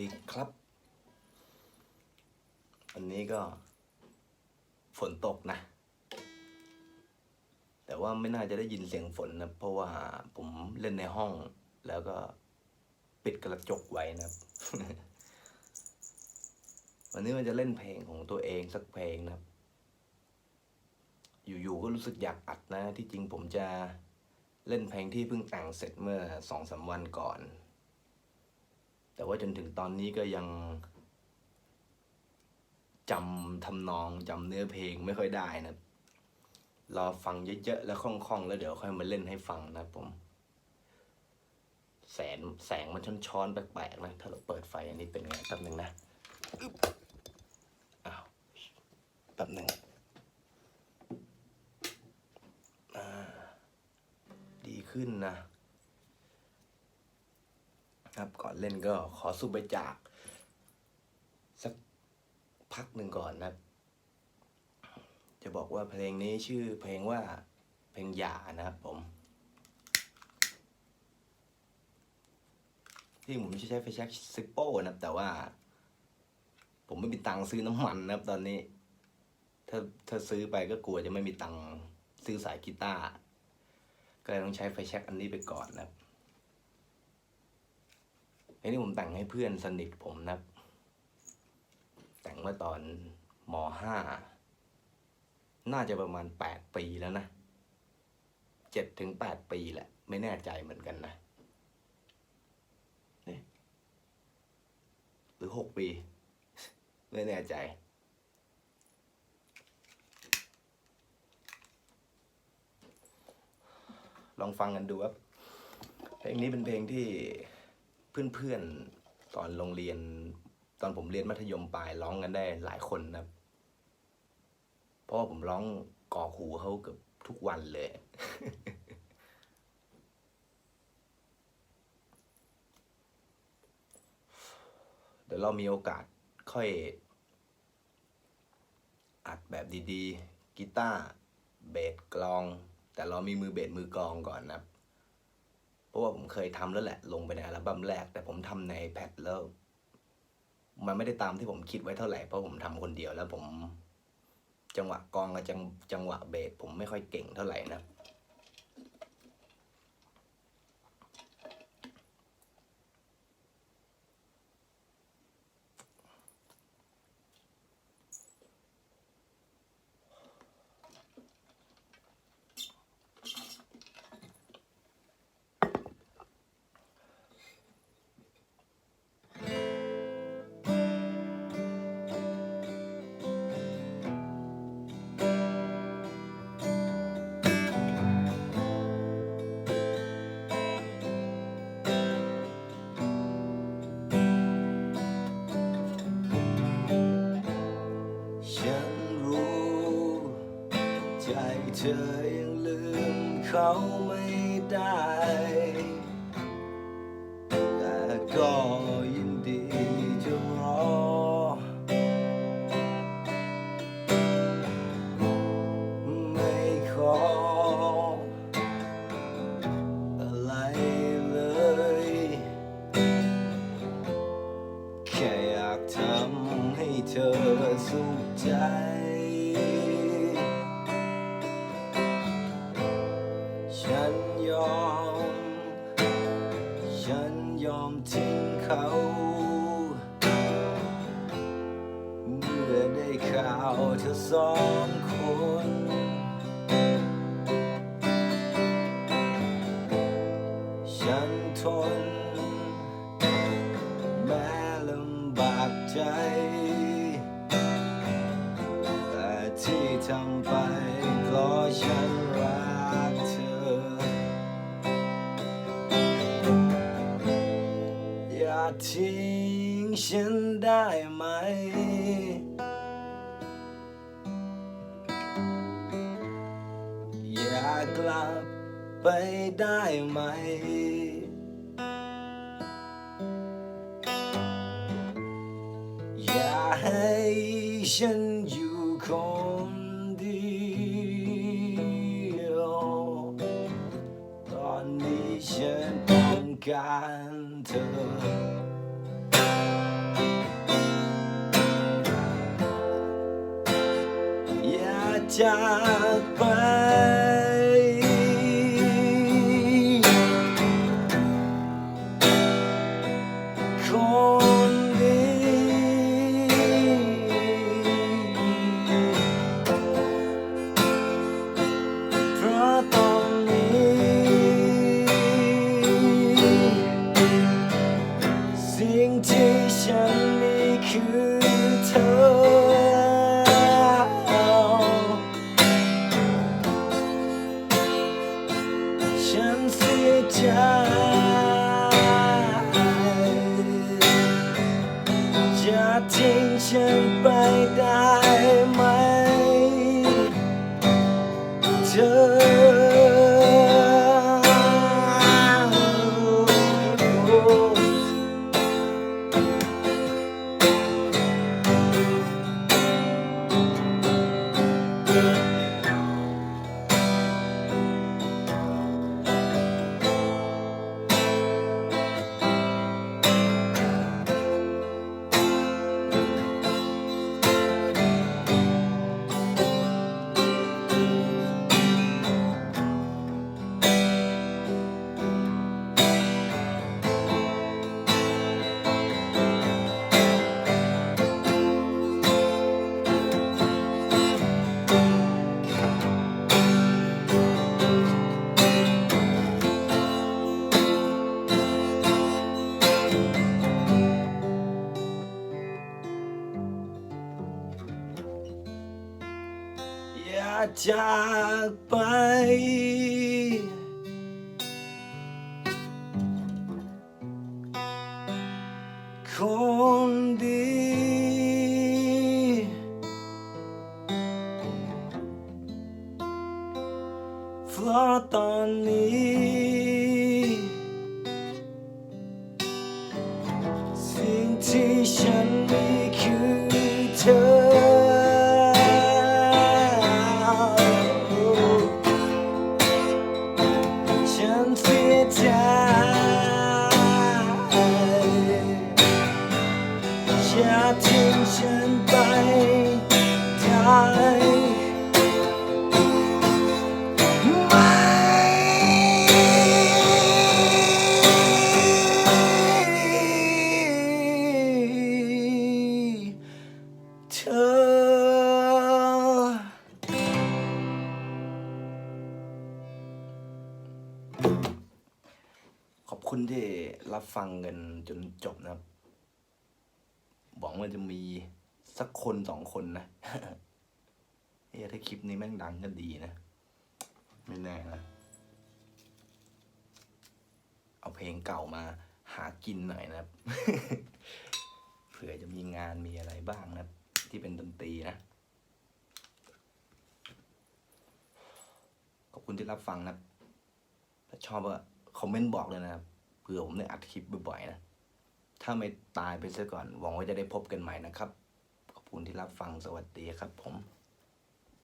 ดีครับวันนี้ก็ ฝนตกนะ แต่ว่าไม่น่าจะได้ยินเสียงฝนนะ เพราะว่าผมเล่นในห้อง แล้วก็ปิดกระจกไว้นะครับ วันนี้มันจะเล่นเพลงของตัวเองสักเพลงนะครับ อยู่ๆก็รู้สึกอยากอัดนะ ที่จริงผมจะเล่นเพลงที่เพิ่งแต่งเสร็จเมื่อสองสามวันก่อน แต่ว่าจนถึงตอนนี้ก็ยังจำทำนองจำเนื้อเพลงไม่ค่อยได้นะรอฟังเยอะๆแล้วคล่องๆ แล้วเดี๋ยวค่อยมาเล่นให้ฟังนะผม แสงแสงมันช้อนๆแปลกๆนะ ถ้าเราเปิดไฟอันนี้เป็นไงแป๊บหนึ่งนะอ้าวแป๊บหนึ่งดีขึ้นนะ ครับก่อนเล่นก็ขอสุบจาก สักพักหนึ่งก่อนนะจะบอกว่าเพลงนี้ชื่อเพลงว่าเพลงหย่านะครับผม ที่ผมใช้ไฟแช็กซิปโป้นะครับ แต่ว่า ผมไม่มีตังค์ซื้อน้ำมันนะครับ ตอนนี้ ถ้าถ้าซื้อไปก็กลัวจะไม่มีตังค์ซื้อสายกีตาร์ก็เลยต้องใช้ไฟแช็กอันนี้ไปก่อนนะครับ อันนี้ผมแต่งให้เพื่อนสนิทผมนะแต่งเมื่อตอนมห้าน่าจะประมาณแปดปีแล้วนะเจ็ดถึงแปดปีแหละ ไม่แน่ใจเหมือนกันนะนี่หรือหกปี ไม่แน่ใจลองฟังกันดูครับ เพลงนี้เป็นเพลงที่ เพื่อนๆตอนโรงเรียน ตอนผมเรียนมัธยมปลายร้องกันได้หลายคนนะครับ เพราะว่าผมร้องก่อหูเขาเกือบทุกวันเลย เดี๋ยวเรามีโอกาสค่อย อัดแบบดีๆกีตาร์เบสกลอง แต่เรามีมือเบสมือกลองก่อนนะครับ ราะว่าผมเคยทำแล้วแหละ ลงไปในอัลบั้มแรก แต่ผมทำในแพดแล้ว มันไม่ได้ตามที่ผมคิดไว้เท่าไหร่ เพราะผมทำคนเดียวแล้วผม จังหวะกองกับจังจังหวะเบสผมไม่ค่อยเก่งเท่าไหร่นะ เธอยังลืมเขาไม่ได้ เขา เมื่อได้ข่าวเธอสองคน ฉันทน แม้ลำบากใจ แต่ที่ทำไป ทิ้งฉันได้ไหม อย่ากลับไปได้ไหม อย่าให้ฉันอยู่คนเดียว ตอนนี้ฉันต้องการเธอ จากไป ใจจะทิ้งฉันไปได้ จากไป คนดีเพราะตอนนี้สิ่งที่ฉัน อย่าทิ้งฉันไปได้ไหมเธอขอบคุณที่รับฟังกันจนจบนะครับ หวังว่าจะมีสักคนสองคนนะเฮ้ถ้าคลิปนี้แม่งดังก็ดีนะ ไม่แน่นะ เอาเพลงเก่ามาหากินหน่อยนะครับ เผื่อจะมีงานมีอะไรบ้างนะที่เป็นดนตรีนะ ขอบคุณที่รับฟังนะถ้าชอบก็คอมเมนต์บอกเลยนะครับ เผื่อผมได้อัดคลิปบ่อยๆนะ ถ้าไม่ตายไปซะก่อน หวังว่าจะได้พบกันใหม่นะครับ ขอบคุณที่รับฟังสวัสดีครับผม